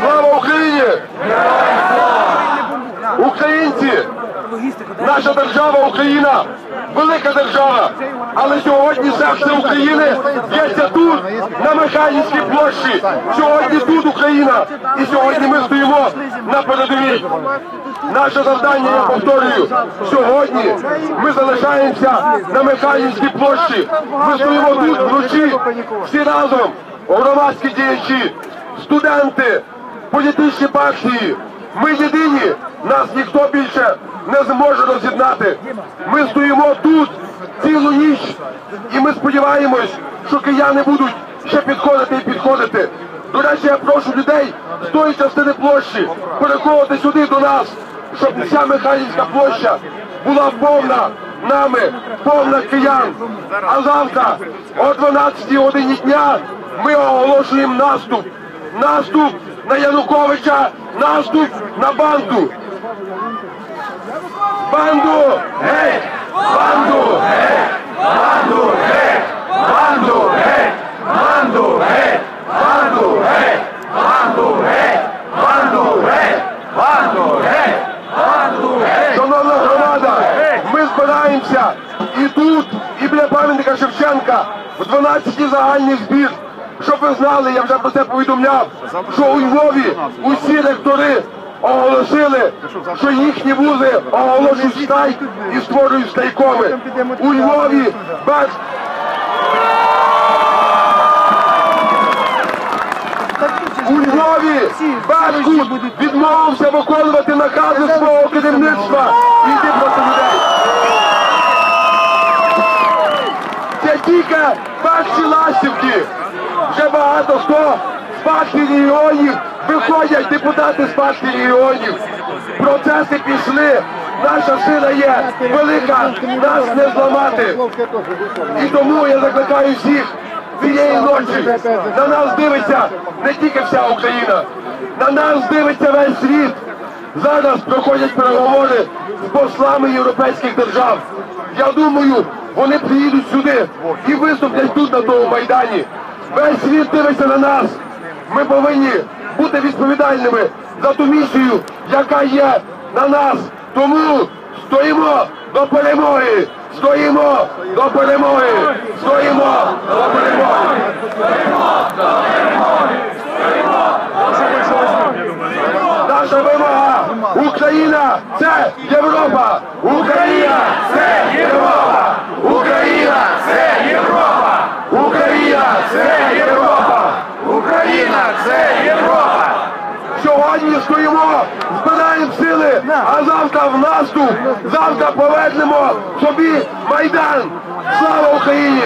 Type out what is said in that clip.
Слава Україні! Українці! Наша держава Україна, велика держава, але сьогодні серце України б'ється тут, на Михайлівській площі. Сьогодні тут Україна, і сьогодні ми стоїмо на передовій. Наше завдання, я повторюю, сьогодні ми залишаємося на Михайлівській площі. Ми стоїмо тут вночі, всі разом, громадські діячі, студенти, політичні партії. Ми єдині, нас ніхто більше не зможе роз'єднати. Ми стоїмо тут цілу ніч, і ми сподіваємось, що кияни будуть ще підходити і підходити. До речі, я прошу людей з тої частини площі переходити сюди до нас, щоб вся Михайлівська площа була повна нами, повна киян. А завтра о 12 годині дня ми оголошуємо наступ. Наступ на Януковича, наступ на банду. Банду! Геть! Банду! Геть! Банду! Геть! Банду! Геть! Банду! Геть! Банду! Геть! Банду! Геть! Банду! Геть! Банду! Геть! Шановна громада, ми збираємося і тут, і біля пам'ятника Шевченка в 12-й загальний збір. Щоб ви знали, я вже про це повідомляв, що у Львові усі ректори оголосили, що їхні вузи оголошують страйк і створюють стайкоми. У Львові без у Львові Беркут відмовився виконувати накази свого керівництва і йти проти людей. Тільки перші ластівки. Вже багато хто з партії регіонів виходять депутати з партії регіонів. Процеси пішли. Наша сила є велика, нас не зламати. І тому я закликаю всіх цієї ночі. На нас дивиться не тільки вся Україна, на нас дивиться весь світ. Зараз проходять переговори з послами європейських держав. Я думаю, вони приїдуть сюди і виступлять тут на тому майдані. Весь світ дивиться на нас. Ми повинні бути відповідальними за ту місію, яка є на нас. Тому стоїмо до перемоги! Стоїмо до перемоги! Стоїмо до перемоги! Наша вимога! Україна це Європа! Україна це Європа! Україна це Європа! Україна це Європа! Україна це Європа! Сьогодні стоїмо, збираємо сили, а завтра в наступ, завтра повернемо собі Майдан! Слава Україні!